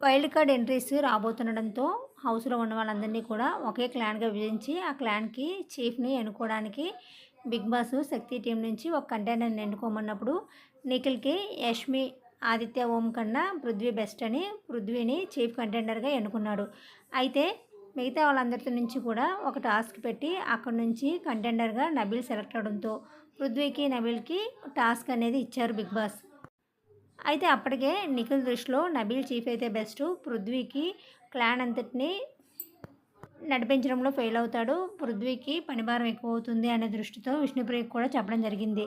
Wild card entries రాబోతుండడంతో హౌస్లో ఉన్న వాళ్ళందరినీ కూడా ఒకే క్లాన్గా విభజించి ఆ క్లాన్కి చీఫ్ని ఎన్నుకోవడానికి బిగ్ బాస్ శక్తి టీం నుంచి ఒక కంటైనర్ని ఎన్నుకోమన్నప్పుడు నిఖిల్కి యష్మి ఆదిత్య ఓం కన్నా పృథ్వీ బెస్ట్ అని పృథ్వీని చీఫ్ కంటెండర్గా ఎన్నుకున్నాడు. అయితే మిగతా వాళ్ళందరితో నుంచి కూడా ఒక టాస్క్ పెట్టి అక్కడ నుంచి కంటెండర్గా నబీల్ సెలెక్ట్ అవడంతో పృథ్వీకి నబీల్కి టాస్క్ అనేది ఇచ్చారు బిగ్ బాస్. అయితే అప్పటికే నిఖిల్ దృష్టిలో నబీల్ చీఫ్ అయితే బెస్ట్. పృథ్వీకి క్లాన్ అంతటిని నడిపించడంలో ఫెయిల్ అవుతాడు. పృథ్వీకి పనిభారం ఎక్కువ అవుతుంది అనే దృష్టితో విష్ణుప్రియకి కూడా చెప్పడం జరిగింది.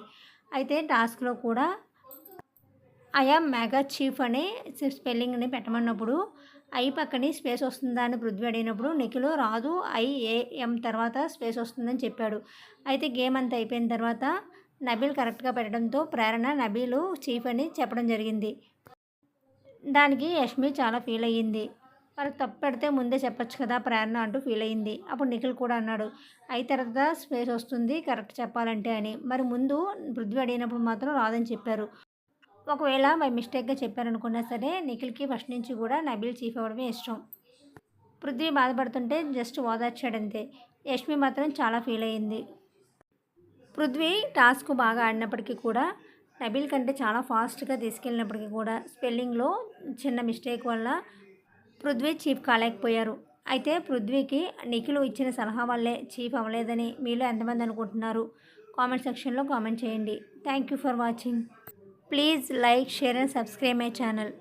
అయితే టాస్క్లో కూడా ఐఆమ్ మెగా చీఫ్ అనే స్పెల్లింగ్ని పెట్టమన్నప్పుడు ఐ పక్కని స్పేస్ వస్తుందా అని పృథ్వీ అడిగినప్పుడు నిఖిల్ రాదు ఐఏఎం తర్వాత స్పేస్ వస్తుందని చెప్పాడు. అయితే గేమ్ అంతా అయిపోయిన తర్వాత నబీల్ కరెక్ట్గా పెట్టడంతో ప్రేరణ నబీలు చీఫ్ అని చెప్పడం జరిగింది. దానికి యష్మి చాలా ఫీల్ అయ్యింది. మరి తప్పు పెడితే ముందే చెప్పొచ్చు కదా ప్రేరణ అంటూ ఫీల్ అయ్యింది. అప్పుడు నిఖిల్ కూడా అన్నాడు అయి తర్వాత స్పేస్ వస్తుంది కరెక్ట్ చెప్పాలంటే అని. మరి ముందు పృథ్వీ అడిగినప్పుడు మాత్రం రాదని చెప్పారు. ఒకవేళ బై మిస్టేక్గా చెప్పారనుకున్నా సరే నిఖిల్కి ఫస్ట్ నుంచి కూడా నబీల్ చీఫ్ అవ్వడమే ఇష్టం. పృథ్వీ బాధపడుతుంటే జస్ట్ ఓదార్చాడంతే. యష్మి మాత్రం చాలా ఫీల్ అయ్యింది. పృథ్వీ టాస్క్ బాగా ఆడినప్పటికీ కూడా నబీల్ కంటే చాలా ఫాస్ట్గా తీసుకెళ్ళినప్పటికీ కూడా స్పెల్లింగ్లో చిన్న మిస్టేక్ వల్ల పృథ్వీ చీఫ్ కాలేకపోయారు. అయితే పృథ్వీకి నిఖిల్ ఇచ్చిన సలహా వల్లే చీఫ్ అవ్వలేదని మీలో ఎంతమంది అనుకుంటున్నారు? కామెంట్ సెక్షన్లో కామెంట్ చేయండి. Thank you for watching. Please like share and subscribe my channel.